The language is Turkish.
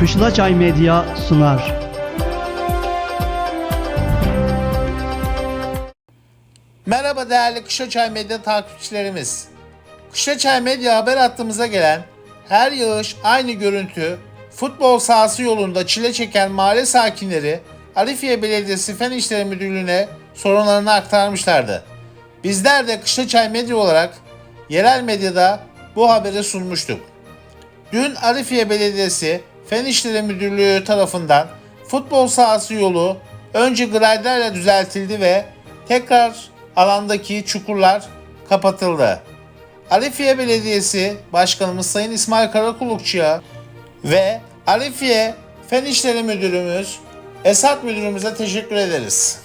Kışlaçay Medya sunar. Merhaba değerli Kışlaçay Medya takipçilerimiz. Kışlaçay Medya haber hattımıza gelen her yağış aynı görüntü futbol sahası yolunda çile çeken mahalle sakinleri Arifiye Belediyesi Fen İşleri Müdürlüğü'ne sorunlarını aktarmışlardı. Bizler de Kışlaçay Medya olarak yerel medyada bu haberi sunmuştuk. Dün Arifiye Belediyesi Fen İşleri Müdürlüğü tarafından futbol sahası yolu önce graderle düzeltildi ve tekrar alandaki çukurlar kapatıldı. Arifiye Belediyesi Başkanımız Sayın İsmail Karakulukçu'ya ve Arifiye Fen İşleri Müdürümüz Esat Müdürümüze teşekkür ederiz.